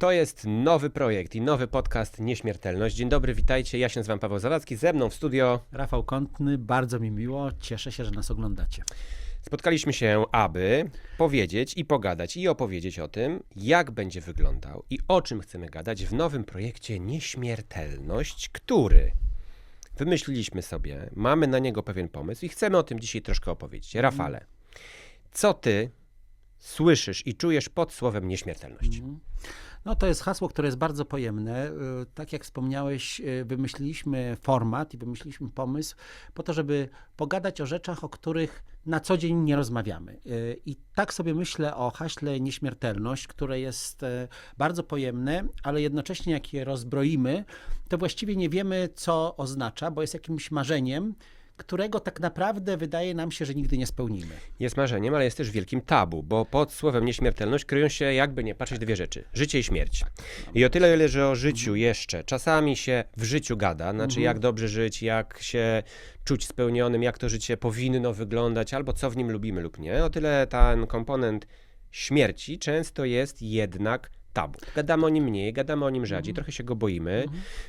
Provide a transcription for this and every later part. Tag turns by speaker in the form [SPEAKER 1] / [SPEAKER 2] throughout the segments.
[SPEAKER 1] To jest nowy projekt i nowy podcast Nieśmiertelność. Dzień dobry, witajcie. Ja się nazywam Paweł Zawadzki. Ze mną w studio
[SPEAKER 2] Rafał Kątny, bardzo mi miło, cieszę się, że nas oglądacie.
[SPEAKER 1] spotkaliśmy się, aby powiedzieć i pogadać i opowiedzieć o tym, jak będzie wyglądał i o czym chcemy gadać w nowym projekcie Nieśmiertelność, który wymyśliliśmy sobie, mamy na niego pewien pomysł i chcemy o tym dzisiaj troszkę opowiedzieć. Rafale, co ty słyszysz i czujesz pod słowem nieśmiertelność?
[SPEAKER 2] No to jest hasło, które jest bardzo pojemne. Y, Tak jak wspomniałeś, y, wymyśliliśmy format i wymyśliliśmy pomysł po to, żeby pogadać o rzeczach, o których na co dzień nie rozmawiamy. Y, I tak sobie myślę o haśle nieśmiertelność, które jest e, bardzo pojemne, ale jednocześnie jak je rozbroimy, to właściwie nie wiemy, co oznacza, bo jest jakimś marzeniem, którego tak naprawdę wydaje nam się, że nigdy nie spełnimy.
[SPEAKER 1] Jest marzeniem, ale jest też wielkim tabu, bo pod słowem nieśmiertelność kryją się, jakby nie patrzeć, dwie rzeczy: życie i śmierć. I o tyle, ile że o życiu jeszcze czasami się w życiu gada, znaczy jak dobrze żyć, jak się czuć spełnionym, jak to życie powinno wyglądać, albo co w nim lubimy lub nie, o tyle ten komponent śmierci często jest jednak tabu. Gadamy o nim mniej, gadamy o nim rzadziej, trochę się go boimy.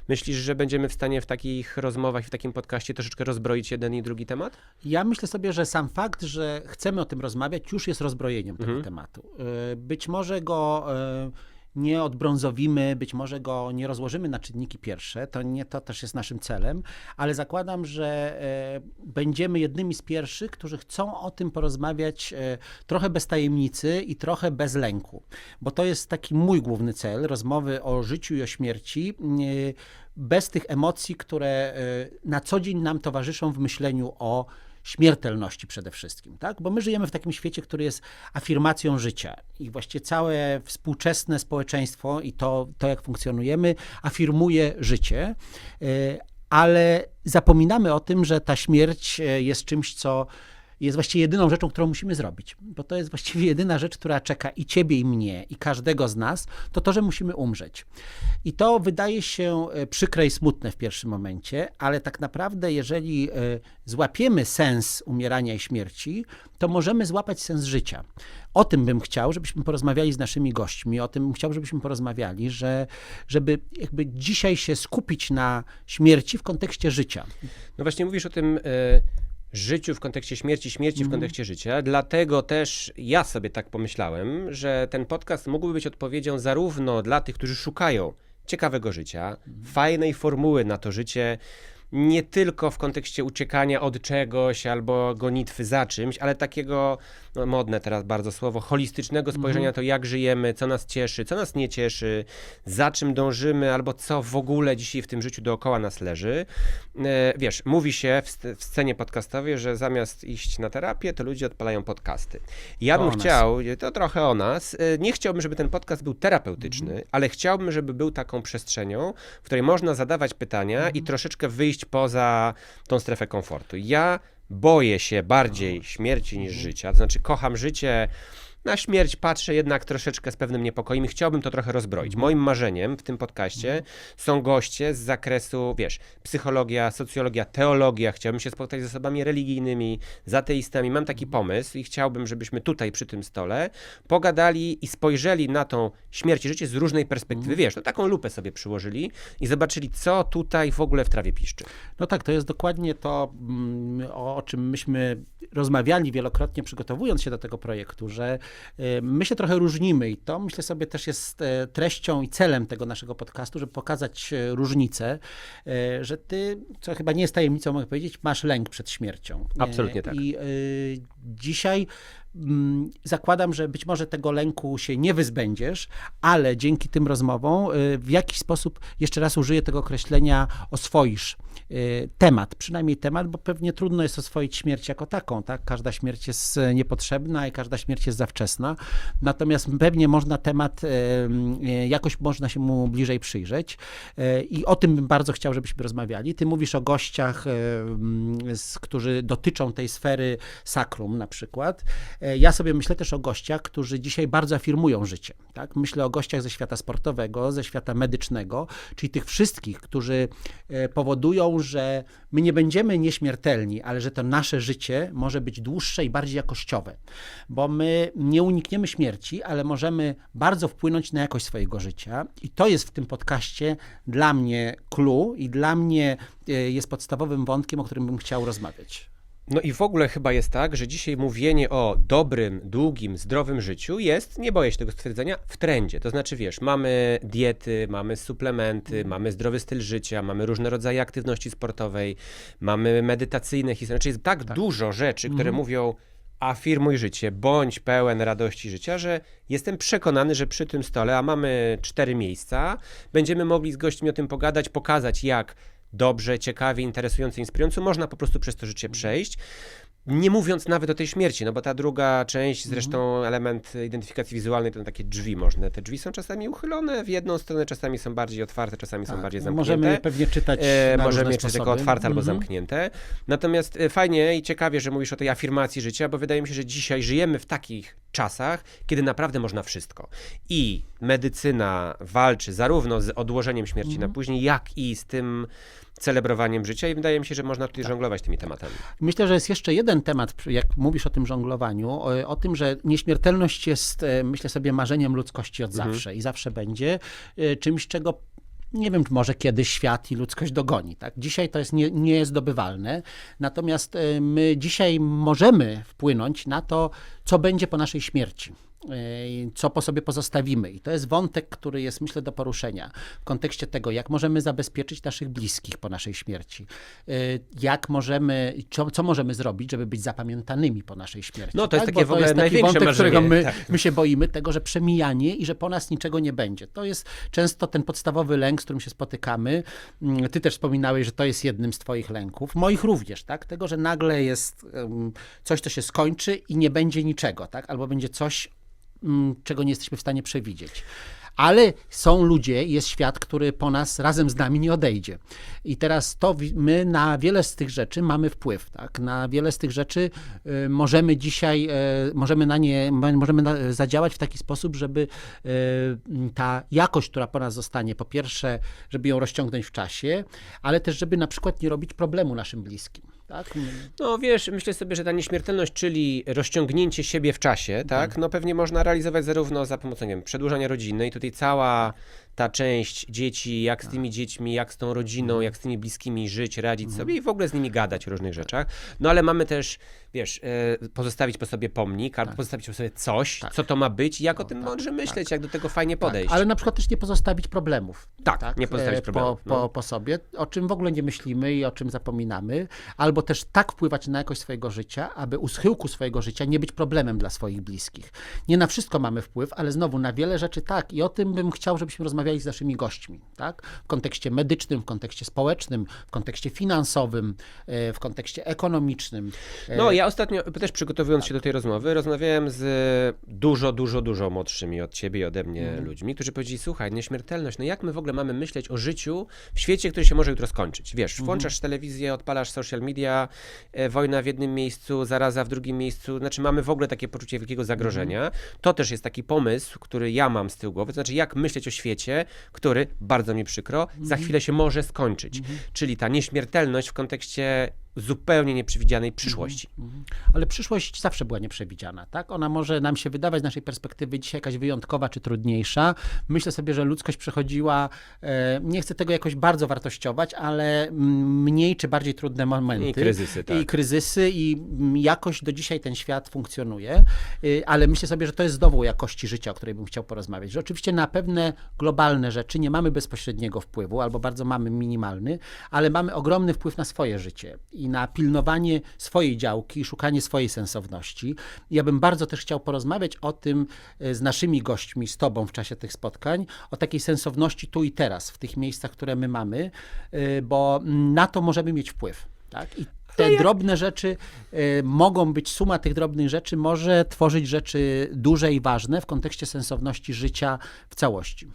[SPEAKER 1] Myślisz, że będziemy w stanie w takich rozmowach i w takim podcaście troszeczkę rozbroić jeden i drugi temat?
[SPEAKER 2] Ja myślę sobie, że sam fakt, że chcemy o tym rozmawiać, już jest rozbrojeniem tego tematu. Y, Być może go nie odbrązowimy, być może go nie rozłożymy na czynniki pierwsze, to nie to też jest naszym celem, ale zakładam, że y, będziemy jednymi z pierwszych, którzy chcą o tym porozmawiać y, trochę bez tajemnicy i trochę bez lęku, bo to jest taki mój główny cel, rozmowy o życiu i o śmierci, y, bez tych emocji, które na co dzień nam towarzyszą w myśleniu o śmiertelności przede wszystkim, tak? Bo my żyjemy w takim świecie, który jest afirmacją życia i właściwie całe współczesne społeczeństwo i to, to jak funkcjonujemy, afirmuje życie, y, ale zapominamy o tym, że ta śmierć y, jest czymś, co jest właściwie jedyną rzeczą, którą musimy zrobić, bo to jest właściwie jedyna rzecz, która czeka i ciebie, i mnie, i każdego z nas, to to, że musimy umrzeć. I to wydaje się e, przykre i smutne w pierwszym momencie, ale tak naprawdę, jeżeli e, złapiemy sens umierania i śmierci, to możemy złapać sens życia. O tym bym chciał, żebyśmy porozmawiali z naszymi gośćmi, o tym bym chciał, żebyśmy porozmawiali, że, żeby jakby dzisiaj się skupić na śmierci w kontekście życia.
[SPEAKER 1] No właśnie mówisz o tym e, życiu w kontekście śmierci, śmierci w kontekście życia. Dlatego też ja sobie tak pomyślałem, że ten podcast mógłby być odpowiedzią zarówno dla tych, którzy szukają ciekawego życia, fajnej formuły na to życie, nie tylko w kontekście uciekania od czegoś albo gonitwy za czymś, ale takiego, no modne teraz bardzo słowo, holistycznego spojrzenia na to, jak żyjemy, co nas cieszy, co nas nie cieszy, za czym dążymy, albo co w ogóle dzisiaj w tym życiu dookoła nas leży. E, Wiesz, mówi się w, w scenie podcastowej, że zamiast iść na terapię, to ludzie odpalają podcasty. Ja bym chciał, to trochę o nas, e, nie chciałbym, żeby ten podcast był terapeutyczny, ale chciałbym, żeby był taką przestrzenią, w której można zadawać pytania i troszeczkę wyjść poza tą strefę komfortu. Ja boję się bardziej śmierci niż życia, to znaczy kocham życie, na śmierć patrzę jednak troszeczkę z pewnym niepokojem i chciałbym to trochę rozbroić. Moim marzeniem w tym podcaście są goście z zakresu, wiesz, psychologia, socjologia, teologia. Chciałbym się spotkać z osobami religijnymi, z ateistami. Mam taki pomysł i chciałbym, żebyśmy tutaj przy tym stole pogadali i spojrzeli na tą śmierć i życie z różnej perspektywy. Wiesz, no taką lupę sobie przyłożyli i zobaczyli, co tutaj w ogóle w trawie piszczy.
[SPEAKER 2] No tak, to jest dokładnie to, mm, o, czym myśmy rozmawiali wielokrotnie, przygotowując się do tego projektu, że my się trochę różnimy i to myślę sobie też jest e, treścią i celem tego naszego podcastu, żeby pokazać e, różnicę, e, że ty, co chyba nie jest tajemnicą, mogę powiedzieć, masz lęk przed śmiercią. E,
[SPEAKER 1] Absolutnie tak.
[SPEAKER 2] I dzisiaj zakładam, że być może tego lęku się nie wyzbędziesz, ale dzięki tym rozmowom y, w jakiś sposób, jeszcze raz użyję tego określenia, oswoisz y, temat, przynajmniej temat, bo pewnie trudno jest oswoić śmierć jako taką, tak? Każda śmierć jest e, niepotrzebna i każda śmierć jest za wczesna, natomiast pewnie można temat, y, y, jakoś można się mu bliżej przyjrzeć y, i o tym bym bardzo chciał, żebyśmy rozmawiali. Ty mówisz o gościach, y, mm, którzy dotyczą tej sfery sakrum na przykład. E, Ja sobie myślę też o gościach, którzy dzisiaj bardzo afirmują życie. Tak? Myślę o gościach ze świata sportowego, ze świata medycznego, czyli tych wszystkich, którzy e, powodują, że my nie będziemy nieśmiertelni, ale że to nasze życie może być dłuższe i bardziej jakościowe. Bo my nie unikniemy śmierci, ale możemy bardzo wpłynąć na jakość swojego życia. I to jest w tym podcaście dla mnie clue i dla mnie e, jest podstawowym wątkiem, o którym bym chciał rozmawiać.
[SPEAKER 1] No i w ogóle chyba jest tak, że dzisiaj mówienie o dobrym, długim, zdrowym życiu jest, nie boję się tego stwierdzenia, w trendzie. To znaczy, wiesz, mamy diety, mamy suplementy, mamy zdrowy styl życia, mamy różne rodzaje aktywności sportowej, mamy medytacyjne historie. Znaczy jest tak, dużo rzeczy, które mówią afirmuj życie, bądź pełen radości życia, że jestem przekonany, że przy tym stole, a mamy cztery miejsca, będziemy mogli z gośćmi o tym pogadać, pokazać jak dobrze, ciekawie, interesująco, inspirująco można po prostu przez to życie przejść. Nie mówiąc nawet o tej śmierci, no bo ta druga część, zresztą element identyfikacji wizualnej, to takie drzwi można. Te drzwi są czasami uchylone w jedną stronę, czasami są bardziej otwarte, czasami są bardziej zamknięte.
[SPEAKER 2] Możemy je pewnie czytać
[SPEAKER 1] E,
[SPEAKER 2] na
[SPEAKER 1] możemy je czytać jako
[SPEAKER 2] sposoby.
[SPEAKER 1] otwarte albo
[SPEAKER 2] Mhm.
[SPEAKER 1] zamknięte. Natomiast e, fajnie i ciekawie, że mówisz o tej afirmacji życia, bo wydaje mi się, że dzisiaj żyjemy w takich czasach, kiedy naprawdę można wszystko. I medycyna walczy zarówno z odłożeniem śmierci
[SPEAKER 2] Mhm.
[SPEAKER 1] na później, jak i z tym celebrowaniem życia i wydaje mi się, że można
[SPEAKER 2] Tak.
[SPEAKER 1] tutaj żonglować tymi tematami.
[SPEAKER 2] Myślę, że jest jeszcze jeden temat, jak mówisz o tym żonglowaniu, o, o tym, że nieśmiertelność jest, e, myślę sobie, marzeniem ludzkości od zawsze i zawsze będzie e, czymś, czego nie wiem, czy może kiedyś świat i ludzkość dogoni. Tak? Dzisiaj to jest nie, nie jest zdobywalne, natomiast e, my dzisiaj możemy wpłynąć na to, co będzie po naszej śmierci. E, Co po sobie pozostawimy. I to jest wątek, który jest, myślę, do poruszenia w kontekście tego, jak możemy zabezpieczyć naszych bliskich po naszej śmierci. E, Jak możemy, co, co możemy zrobić, żeby być zapamiętanymi po naszej śmierci.
[SPEAKER 1] No, to jest
[SPEAKER 2] tak?
[SPEAKER 1] takie
[SPEAKER 2] Bo
[SPEAKER 1] w ogóle największe
[SPEAKER 2] wątek, którego
[SPEAKER 1] marzenie,
[SPEAKER 2] my,
[SPEAKER 1] tak.
[SPEAKER 2] my się boimy, tego, że przemijanie i że po nas niczego nie będzie. To jest często ten podstawowy lęk, z którym się spotykamy. Mm, Ty też wspominałeś, że to jest jednym z twoich lęków. Moich również, tak? Tego, że nagle jest coś, co się skończy i nie będzie niczego, tak? Albo będzie coś, czego nie jesteśmy w stanie przewidzieć. Ale są ludzie, jest świat, który po nas razem z nami nie odejdzie. I teraz to my na wiele z tych rzeczy mamy wpływ, tak? Na wiele z tych rzeczy y, możemy dzisiaj, y, możemy na nie, mo- możemy zadziałać w taki sposób, żeby y, ta jakość, która po nas zostanie, po pierwsze, żeby ją rozciągnąć w czasie, ale też, żeby na przykład nie robić problemu naszym bliskim. Tak?
[SPEAKER 1] No wiesz, myślę sobie, że ta nieśmiertelność, czyli rozciągnięcie siebie w czasie, tak, no pewnie można realizować zarówno za pomocą, nie wiem, przedłużania rodziny i tutaj cała ta część dzieci, jak z tymi dziećmi, jak z tą rodziną, jak z tymi bliskimi żyć, radzić sobie i w ogóle z nimi gadać o różnych rzeczach. No ale mamy też, wiesz, e, pozostawić po sobie pomnik, albo pozostawić po sobie coś, co to ma być i jak o tym mądrze myśleć, jak do tego fajnie podejść.
[SPEAKER 2] Tak, ale na przykład też nie pozostawić problemów.
[SPEAKER 1] Tak, nie pozostawić
[SPEAKER 2] e,
[SPEAKER 1] problemów,
[SPEAKER 2] Po,
[SPEAKER 1] no.
[SPEAKER 2] po, po sobie, o czym w ogóle nie myślimy i o czym zapominamy, albo też tak wpływać na jakość swojego życia, aby u schyłku swojego życia nie być problemem dla swoich bliskich. Nie na wszystko mamy wpływ, ale znowu na wiele rzeczy tak. I o tym bym chciał, żebyśmy rozmawiali z naszymi gośćmi. Tak? W kontekście medycznym, w kontekście społecznym, w kontekście finansowym, e, w kontekście ekonomicznym. E,
[SPEAKER 1] No, ja ostatnio, też przygotowując się do tej rozmowy, rozmawiałem z dużo, dużo, dużo młodszymi od ciebie i ode mnie
[SPEAKER 2] Mhm.
[SPEAKER 1] ludźmi, którzy powiedzieli, słuchaj, nieśmiertelność, no jak my w ogóle mamy myśleć o życiu w świecie, który się może jutro skończyć? Wiesz,
[SPEAKER 2] Mhm.
[SPEAKER 1] włączasz telewizję, odpalasz social media, e, wojna w jednym miejscu, zaraza w drugim miejscu, znaczy mamy w ogóle takie poczucie wielkiego zagrożenia.
[SPEAKER 2] Mhm.
[SPEAKER 1] To też jest taki pomysł, który ja mam z tyłu głowy, to znaczy jak myśleć o świecie, który, bardzo mi przykro, za
[SPEAKER 2] Mhm.
[SPEAKER 1] chwilę się może skończyć. Czyli ta nieśmiertelność w kontekście zupełnie nieprzewidzianej przyszłości.
[SPEAKER 2] Ale przyszłość zawsze była nieprzewidziana, tak? Ona może nam się wydawać z naszej perspektywy dzisiaj jakaś wyjątkowa czy trudniejsza. Myślę sobie, że ludzkość przechodziła, e, nie chcę tego jakoś bardzo wartościować, ale mm, mniej czy bardziej trudne momenty.
[SPEAKER 1] I kryzysy, tak.
[SPEAKER 2] I kryzysy i mm, jakoś do dzisiaj ten świat funkcjonuje, Y, ale myślę sobie, że to jest znowu jakości życia, o której bym chciał porozmawiać. Że oczywiście na pewne globalne rzeczy nie mamy bezpośredniego wpływu, albo bardzo mamy minimalny, ale mamy ogromny wpływ na swoje życie i na pilnowanie swojej działki, i szukanie swojej sensowności. Ja bym bardzo też chciał porozmawiać o tym y, z naszymi gośćmi, z Tobą w czasie tych spotkań, o takiej sensowności tu i teraz, w tych miejscach, które my mamy, y, bo na to możemy mieć wpływ. Tak? I te drobne rzeczy y, mogą być, suma tych drobnych rzeczy może tworzyć rzeczy duże i ważne w kontekście sensowności życia w całości.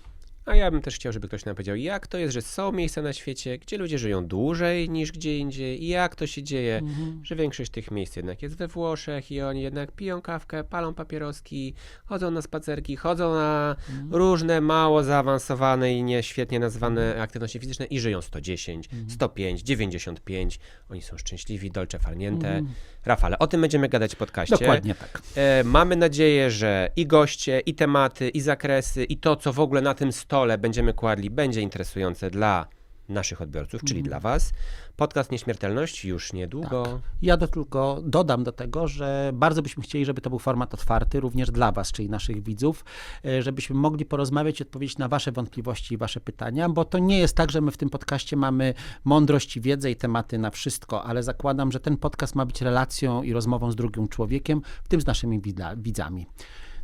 [SPEAKER 1] A ja bym też chciał, żeby ktoś nam powiedział, jak to jest, że są miejsca na świecie, gdzie ludzie żyją dłużej niż gdzie indziej i jak to się dzieje, że większość tych miejsc jednak jest we Włoszech i oni jednak piją kawkę, palą papieroski, chodzą na spacerki, chodzą na różne mało zaawansowane i nie świetnie nazwane aktywności fizyczne i żyją 110, 105, 95. Oni są szczęśliwi, dolce farniente. Rafale, o tym będziemy gadać w podcaście.
[SPEAKER 2] Dokładnie tak.
[SPEAKER 1] E, mamy nadzieję, że i goście, i tematy, i zakresy, i to, co w ogóle na tym stole będziemy kładli, będzie interesujące dla naszych odbiorców, czyli
[SPEAKER 2] Mhm.
[SPEAKER 1] dla Was. Podcast Nieśmiertelność już niedługo.
[SPEAKER 2] Ja do, tylko dodam do tego, że bardzo byśmy chcieli, żeby to był format otwarty również dla Was, czyli naszych widzów, e, żebyśmy mogli porozmawiać i odpowiedzieć na Wasze wątpliwości i Wasze pytania, bo to nie jest tak, że my w tym podcaście mamy mądrość i wiedzę i tematy na wszystko, ale zakładam, że ten podcast ma być relacją i rozmową z drugim człowiekiem, w tym z naszymi widza- widzami.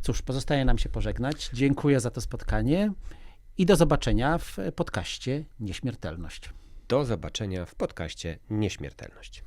[SPEAKER 2] Cóż, pozostaje nam się pożegnać. Dziękuję za to spotkanie i do zobaczenia w podcaście Nieśmiertelność.
[SPEAKER 1] Do zobaczenia w podcaście Nieśmiertelność.